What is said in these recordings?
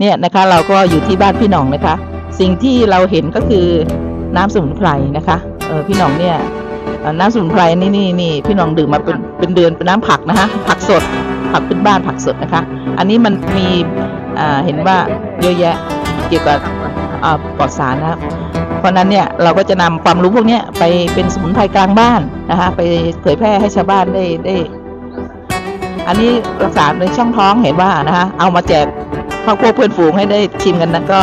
เนี่ยนะคะเราก็อยู่ที่บ้านพี่หน่องนะคะ สิ่งที่เราเห็นก็คือน้ำสมุนไพรนะคะเออพี่หน่องเนี่ยเอ่อน้ำสมุนไพรนี่นี่นี่พี่หน่องดื่มมาเป็นเป็นเดือนเป็นน้ำผักนะคะผักสดผักพื้นบ้านผักสดนะคะ อันนี้มันมีอ่าเห็นว่าเยอะแยะเกี่ยวกับอ่าปลอดสารนะครับเพราะฉะนั้นเนี่ยเราก็จะนำความรู้พวกเนี้ยไปเป็นสมุนไพรกลางบ้านนะคะไปเผยแพร่ให้ชาวบ้านได้ได้ อันนี้รักษาในช่องท้องเห็นว่านะคะเอามาแจก ครอบครัวเพื่อนฝูงให้ได้ชิมกันนะก็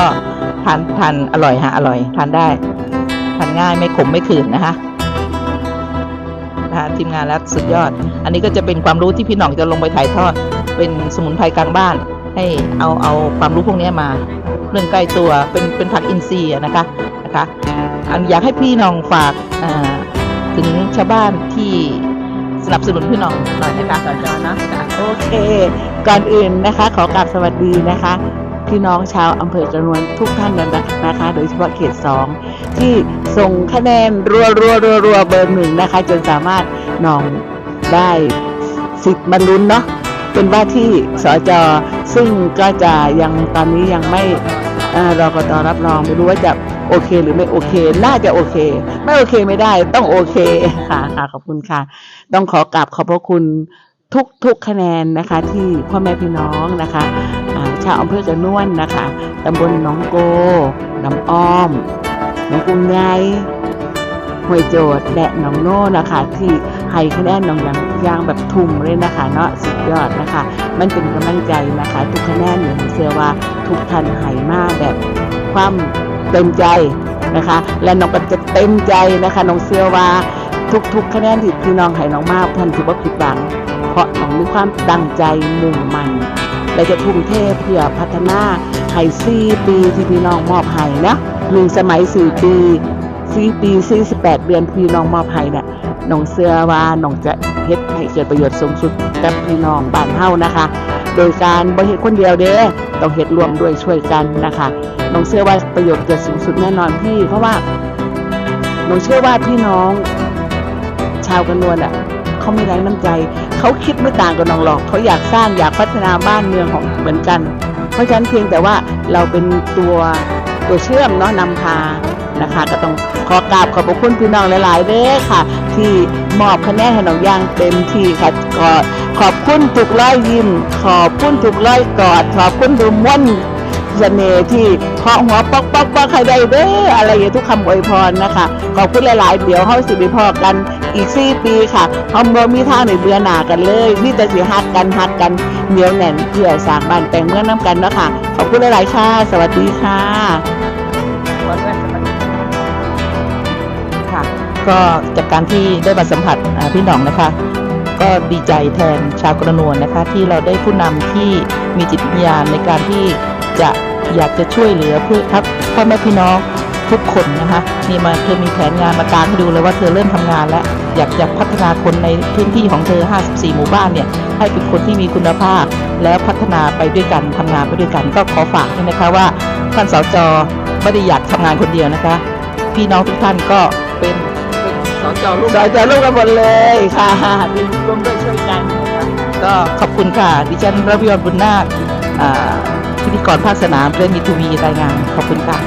ทานทานอร่อยฮะอร่อยทานได้ทานง่ายไม่ขมไม่ขืนนะคะนะคะทีมงานแล้วสุดยอด อันนี้ก็จะเป็นความรู้ที่พี่หน่องจะลงไปถ่ายทอด เป็นสมุนไพรกลางบ้าน ให้เอาเอาความรู้พวกนี้มาเรื่องใกล้ตัวเป็นเป็นผักอินทรีย์นะคะนะคะ อันอยากให้พี่น้องฝากถึงชาวบ้านที่ สนับสนุนพี่น้องหน่อยนะคะสจนะโอเค ก่อนอื่นนะคะ ขอกราบสวัสดีนะคะ พี่น้องชาวอำเภอกระนวนทุกท่านนะคะ โดยเฉพาะเขตสองที่ส่งคะแนนรัวรัวรัวรัวเบอร์หนึ่งนะคะ จนสามารถน้องได้สิทธิ์บรรลุนเนาะเป็นว่าที่สจซึ่งก็จะยังตอนนี้ยังไม่เอ่อรอกตรับรองไม่รู้ว่าจะ โอเคหรือไม่โอเค น่าจะโอเค ไม่โอเคไม่ได้ต้องโอเคค่ะค่ะขอบคุณค่ะ ต้องขอกราบขอบพระคุณทุกทุกคะแนนนะคะที่พ่อแม่พี่น้องนะคะชาวอำเภอกระนวนนะคะตำบลหนองโกน้ำอ้อมหนองกรุงไงห้วยโจดและหนองโน่นะคะ ที่ให้คะแนนหนองอย่างยางแบบทุ่มเลยนะคะ เนาะสุดยอดนะคะ มันเป็นกำลังใจนะคะ ทุกคะแนนเนี่ยหนูเชื่อว่าทุกท่านให้มาแบบความ เต็มใจนะคะ และน้องก็จะเต็มใจนะคะน้องเชื่อว่าทุกๆ คะแนนที่พี่น้องให้น้องมากท่านถือว่าผิดหวัง เพราะน้องมีความตั้งใจมุ่งมั่นและจะทุ่มเทเพื่อพัฒนาให้สี่ปีที่พี่น้องมอบให้นะหนึ่งสมัยสี่ปีสี่ปีสี่สิบแปดเดือนพี่น้องมอบให้เนี่ยน้องเสื้อว่าน้องจะ เฮ็ดให้เกิดประโยชน์สูงสุดกับพี่น้องบ้านเฮานะคะ โดยการบ่เฮ็ดคนเดียวเด้ต้องเฮ็ดร่วมด้วยช่วยกันนะคะน้องเชื่อว่าประโยชน์เกิดสูงสุดแน่นอนพี่ เพราะว่าน้องเชื่อว่าพี่น้อง ชาวกันนวลอะเขาไม่ไร้น้ำใจ เขาคิดไม่ต่างกับน้องหรอก เขาอยากสร้างอยากพัฒนาบ้านเมืองของเหมือนกัน เพราะฉะนั้นเพียงแต่ว่าเราเป็นตัวตัวเชื่อมเนาะนำพา นะคะ ก็ต้องขอกราบขอบพระคุณพี่น้องหลายๆเด้อค่ะ ที่มอบคะแนนให้น้องย่างเต็มที่ค่ะก็ขอบคุณทุกร้อยยิ้ม ขอบคุณทุกร้อยกอด ขอบคุณทุกม้วนเสน่ห์ที่เคาะหัวป๊อกป๊อกป๊อกใครได้เด้ออะไรอย่างทุกคำอวยพรนะคะ ขอบคุณหลาย ๆ เดี๋ยวเฮาสิไปพอกันอีกสี่ปีค่ะเฮาบ่มีทางในเบื่อหนากันเลยมีแต่สิฮักกันฮักกันเหนียวแน่นเพื่อสร้างบ้านแต่งเมืองน้ำกันเนาะค่ะ ขอบคุณหลาย ๆ ค่ะ สวัสดีค่ะ ค่ะ ก็จากการที่ได้มาสัมผัสพี่หน่องนะคะ ก็ดีใจแทนชาวกระนวลนะคะ ที่เราได้ผู้นำที่มีจิตวิญญาณในการที่จะอยากจะช่วยเหลือเพื่อครับพ่อแม่พี่น้องทุกคนนะคะนี่มาเธอมีแผนงานมากางให้ดูเลยว่าเธอเริ่มทำงานแล้ว อยากจะพัฒนาคนในพื้นที่ของเธอ 54 หมู่บ้านเนี่ยให้เป็นคนที่มีคุณภาพ แล้วพัฒนาไปด้วยกันทำงานไปด้วยกัน ก็ขอฝากด้วยนะคะว่าท่านสจไม่ได้อยากทำงานคนเดียวนะคะ พี่น้องทุกท่านก็ เป็นเป็นสจร่วมสอยจะร่วมกันหมดเลยค่ะร่วมด้วยช่วยกันก็ขอบคุณค่ะ ดิฉันระวิวันบุญนาคอ่าพิธีกรภาคสนามเรนมีทูวีรายงาน ขอบคุณค่ะ